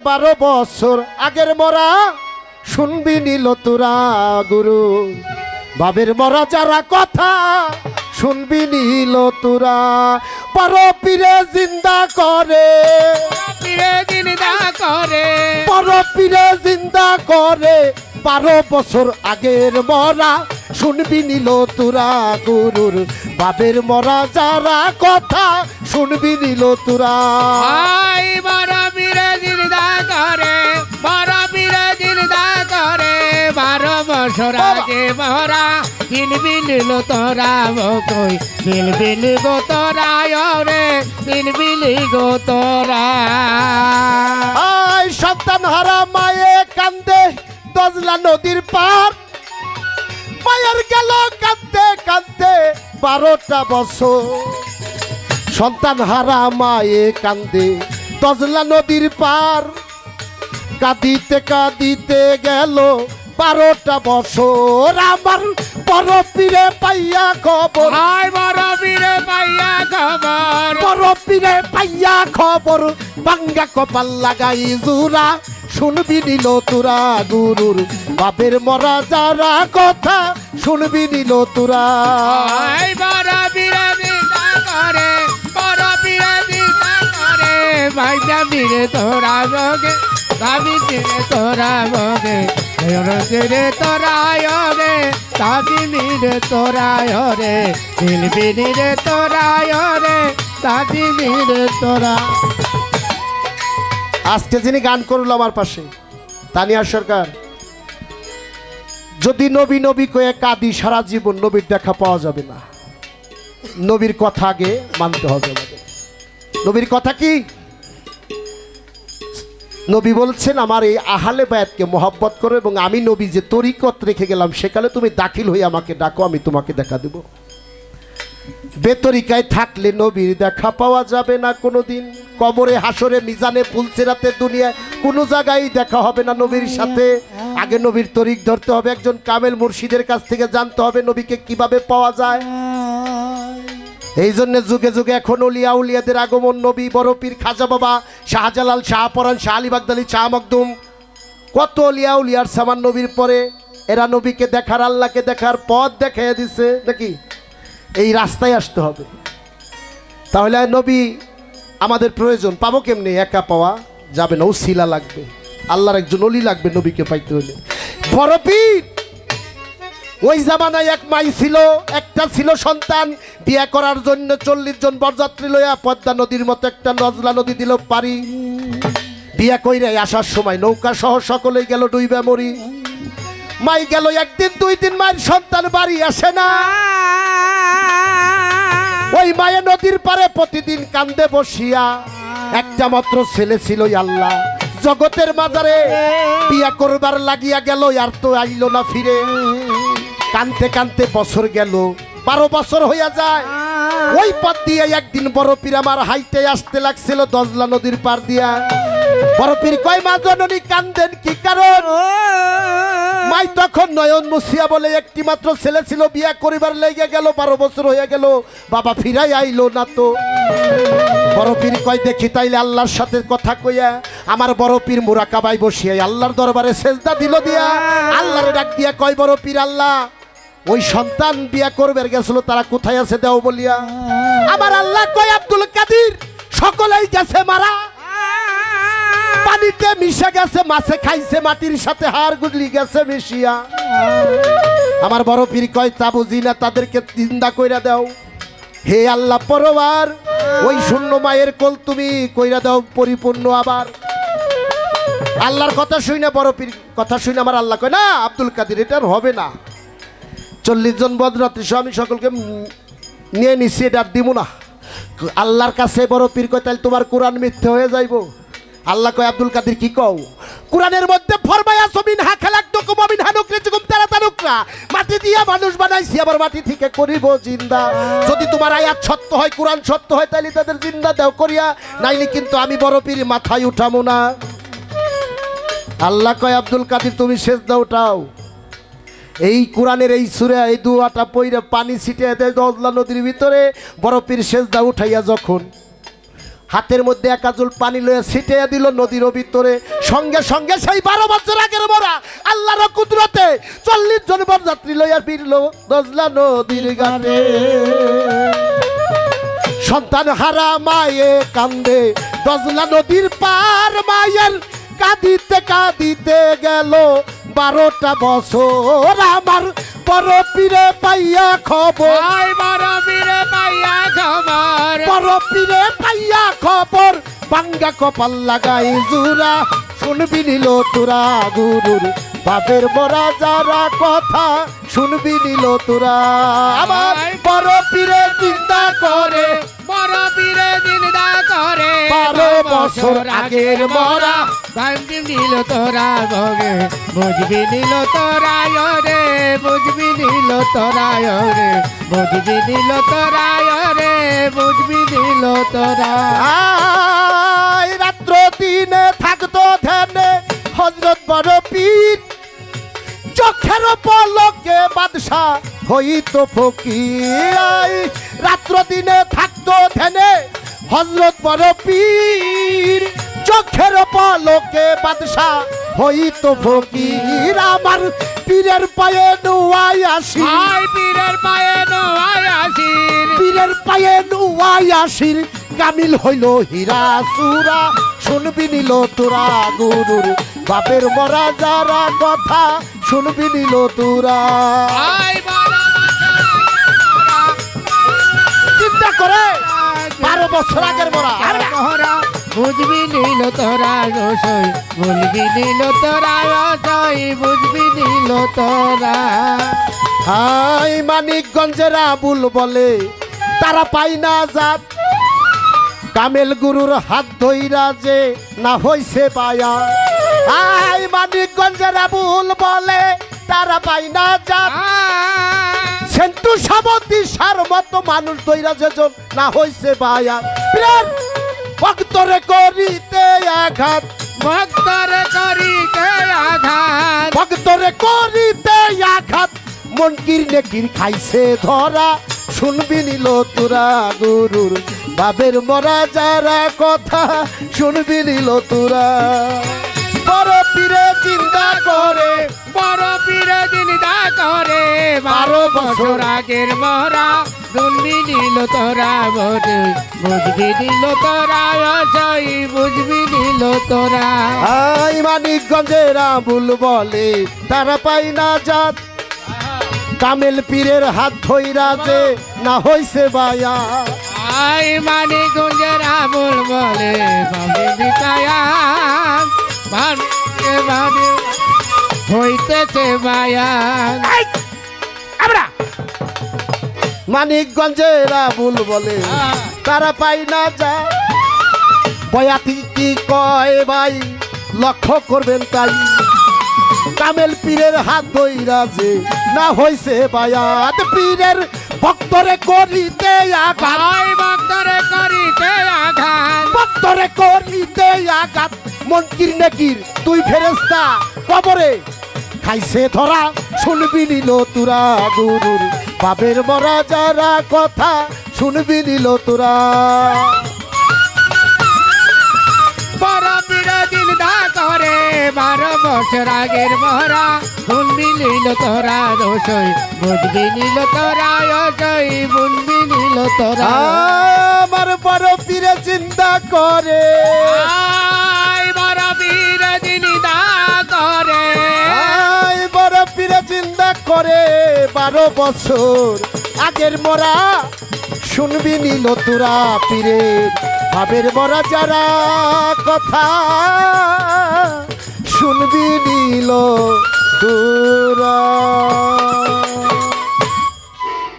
বারো বছর আগের মরা শুনবি নিল তোরা গুরু। বাবের মরা যারা কথা শুনবি নিল তোরা। বারো পীরে জিন্দা করে। পীরে জিন্দা করে। বারো পীরে জিন্দা করে। বারো বছর আগের মরা শুনবি নিল তোরা গুরুর বাবের মরা যারা কথা শুনবি নিল তোরা। আই বড় পীরে জিন্দা করে বড় পীরে জিন্দা করে বারো বছর আগে মরা বিল বিল তোরা বকই বিল বিল গো তোরা রে বিল বিল গো তোরা। আয় সন্তান হারা মায়ে কান্দে দজলা নদীর পার মায়ের গেল কান্দতে কান্দতে বারোটা বছর। সন্তান হারা মায়ে কান্দে দজলা নদীর পার। কাঁদিতে কাঁদিতে গেল বারোটা বছর। আমার বড় পীরে পাইয়া খবর। আই বড় পীরে পাইয়া খবর। বড় পীরে পাইয়া খবর। বাঙ্গা কপাল লাগাই জুরা শুনবি নিল তোরা গুরুর বাপের মরা যারা কথা শুনবি নিল তোরা ভাইটা পীরে তোরা বগে ভাবি পীরে তোরা বগে রে তোরা রে তাবি মিরে তোরা রে বিল বিলিরে তোরা রে তাবি মিরে তোরা। আজকে যিনি গান করল আমার পাশে তানিয়া সরকার। যদি নবী নবী কয়ে কাঁদি, সারা জীবন নবীর দেখা পাওয়া যাবে না। নবীর কথা আগে মানতে হবে নবীর কথা কি? নবী বলছেন, আমার এই আহালে বায়াতকে মহব্বত করো এবং আমি নবী যে তরিকত রেখে গেলাম, সেকালে তুমি দাখিল হয়ে আমাকে ডাকো, আমি তোমাকে দেখা দেব। বেতরিকায় থাকলে নবীর দেখা পাওয়া যাবে না কোনোদিন। কবরে, হাসরে, মিজানে, পুলসেরাতে দুনিয়ায় কোনো জায়গায় দেখা হবে না নবীর সাথে। আগে নবীর তরিক ধরতে হবে, একজন কামেল মুর্শিদের কাছ থেকে জানতে হবে নবীকে কীভাবে পাওয়া যায়। এই জন্য যুগে যুগে এখন উলিয়া উলিয়াদের আগমন, নবী, বড় পীর, খাজা বাবা, শাহজালাল শাহপরান শাহ আলী বাগদালি, শাহ মকদুম কত উলিয়া উলিয়ার সামান নবীর পরে এরা নবীকে দেখার, আল্লাহকে দেখার পথ দেখাইয়া দিছে নাকি? এই রাস্তায় আসতে হবে। তাহলে নবী, আমাদের প্রয়োজন পাবো কেমনি? একা পাওয়া যাবে না শিলা লাগবে। আল্লাহর একজন অলি লাগবে নবীকে পাইতে হলে। বড় ওই জামানায় এক মাই ছিল, একটা ছিল সন্তান। বিয়ে করার জন্য চল্লিশ জন বরযাত্রী লইয়া পদ্মা নদীর মতো একটা নজলা নদী দিল পারি। বিয়া কইরে আসার সময় নৌকা সহ সকলেই গেল ডুইবে মরি মাই গেল একদিন দুই দিন মায়ের সন্তান বাড়ি আসে না। ওই মায়ের নদীর পারে প্রতিদিন কান্দে বসিয়া একটা মাত্র ছেলে ছিল আল্লাহ। জগতের মাজারে বিয়া করবার লাগিয়া গেল আর তো আইলো না ফিরে। কানতে কানতে বছর গেল বারো বছর হইয়া যায়। ওই পথ দিয়ে একদিন বড় পীর আমার হাইটে আসতে লাগছিল দজলা নদীর পার দিয়া। বড় পীর কয় মা জননী কান্দেন কি কারণ? তখন নয়ন মুসিয়া বলে একটি মাত্র ছেলে ছিল, বিয়া করিবার লেগে গেল, বারো বছর হয়ে গেল, বাবা ফিরাই আইলো না তো। বড় পীর কয়, দেখি তাইলে আল্লাহর সাথে কথা কইয়া আমার বড় পীর মুরাকাবাই বসিয়া আল্লাহর দরবারে সেজদা দিল দিয়া। আল্লাহরে ডাক দিয়া কয়, বড় পীর আল্লাহ, ওই সন্তান বিয়া করবে গেছিল, তারা কোথায় আছে দেও বলিয়া? আমার আল্লাহ কয়, আব্দুল কাদির, সকলেই গেছে মারা। পানিতে মিশে গেছে, মাছে খাইছে, মাটির সাথে হাড় গুডলি গেছে মিশিয়া। আমার বড় পীর কয় তা বুঝি না তাদেরকে চিন্তা কইরা দাও। হে আল্লাহ পরবার ওই শূন্য মায়ের কোল তুমি কইরা দাও, পরিপূর্ণ আবার। আল্লাহর কথা শুই না বড় পীর কথা শুই না আমার আল্লাহ কয়, না, আব্দুল কাদির, এটা হবে না। চল্লিশ জন বদরাত্রি আমি সকলকে নিয়ে নিছি আর দিব না। আল্লাহর কাছে বড় পীর কয় তাহলে তোমার কোরআন মিথ্যে হয়ে যাইব। আল্লাহ কয়, আব্দুল কাদির, কি কও? কোরআনের মধ্যে ফরমায়া সমিন হা খেলাক দকুম অমিন হা নুকরে জুকুম তারা তানুকরা। মাটি দিয়া মানুষ বানাইছি, আবার মাটি থেকে করিব জিন্দা। যদি তোমার আয়াত সত্য হয়, কোরআন সত্য হয় তাহলে তাদের জিন্দা দাও করিয়া। নাইলে কিন্তু আমি বড় পীর, মাথায় উঠামো না। আল্লাহ কয়, আব্দুল কাদির, তুমি শেষ দাও উঠাও। এই কোরআনের এই সুরে, এই দুয়াটা পইরে পানি ছিটে দেয় দজলা নদীর ভিতরে। বরফের সেজদা উঠাইয়া যখন হাতের মধ্যে একাজুল পানি লয়ে ছিটিয়ে দিল নদীর ভিতরে। সঙ্গে সঙ্গে সেই বারো বছর আগের মরা আল্লাহর কুদরতে চল্লিশ জন বরযাত্রী লইয়া ফিরল দজলা নদীর গানে সন্তান হারা মায়ে কান্দে, দজলা নদীর পার মায়ের কাঁদিতে কাঁদিতে গেল। বারোটা বছর আমার বড় পীরে পাইয়া খবর। বড় বীরে পাইয়া খবর। বড় পীরে পাইয়া খবর। বাঙ্গা কপাল লাগাই জুরা। শুনবি নিল তোরা গুরুর। বাপের বড়া যারা কথা শুনবি নিল তোরা। আমার বড় পীরে চিন্তা করে। বীরে দিনদা করে বারো বছর আগের মরা বান্দি নিল তোরা ভোগে বুঝবি নিল তোরা রে বুঝবি নিল তোরা রে বুঝবি নিল তোরা রে বুঝবি নিল তোরা। রাত্র দিনে থাকতো ধ্যানে হজরত বড় পীর চোখের পলকে বাদশা হইতো ফকির। রাত্র দিনে ধ্যানে হজরত বড় পীর চোখের পলকে বাদশা হইতো ফকির আমার পীরের পায়ে নুয়াই আসি পীরের পায়ে নোয়াই আসির পীরের পায়ে নুয়াই আসির কামিল হইল হীরা সুরা শুনবি নিল তোরা গুরুর বাপের মরা যারা কথা শুনবি নিল তোরা। চিন্তা করে। বছর আগের মরা। তোরা বুঝবি নিল তোরা রসই বুঝবি নিল তোরা রসই বুঝবি নিল তোরা। হাই মানিকগঞ্জের আবুল বলে তারা পাই না জাত। কামেল গুরুর হাত ধইরা যে না হইছে পায়া হাই মানিকগঞ্জের আবুল বলে তারা পাই না জাত। সাবতী সার মতো মানুষ দইরা যেজন না হইছে বায়া। প্রেম ভক্তরে করিতে আঘাত ভক্তর করিতে আঘাত। ভক্তরে করিতে আঘাত। মনকির নেকির খাইছে ধরা শুনবি নিল তোরা গুরুর বাবের মরা যারা কথা শুনবি নিল তোরা। বড় পীরে চিন্তা করে বড় পীরে দিনদা করে। বারো বছর আগের মরা শুনবি নিল তোরা বটে বুঝবি নিল তোরা অজয় বুঝবি নিল তোরা। আই মানিকগঞ্জের আবুল বলে তারা পাই না জাত। কামেল পীরের হাত ধইরা যে না হইছে বায়া। আই মানে গুঞ্জের আমল বলে বাবে বিকায়া হইতেছে বায়ান। আমরা। মানিকগঞ্জের আবুল বলে তারা পাই না যা। বয়াতি কি কয় ভাই লক্ষ্য করবেন তাই। কামেল পীরের হাত ধইরা যে না হইছে বায়াত পীরের ভক্তরে করিতে আঘাত। ভক্তরে করিতে আঘাত। মনকির নেকির তুই ফেরেস্তা কবরে। খাইছে ধরা শুনবি নিল তোরা গুরুর বাবের মরা যারা কথা শুনবি নিল তোরা। করে বারো বছর আগের মরা শুনবি নিল তোরা রসই বুঝবি নিল তোরা অজয় বুঝবি নিল তোরা। আমার বড় পীরে চিন্তা করে। বিরোধী করে। বড় পীরে চিন্তা করে বারো বছর আগের মরা। শুনবি নিল তোরা পীরে, ভাবের মরা যারা কথা। শুনবি নিল তোরা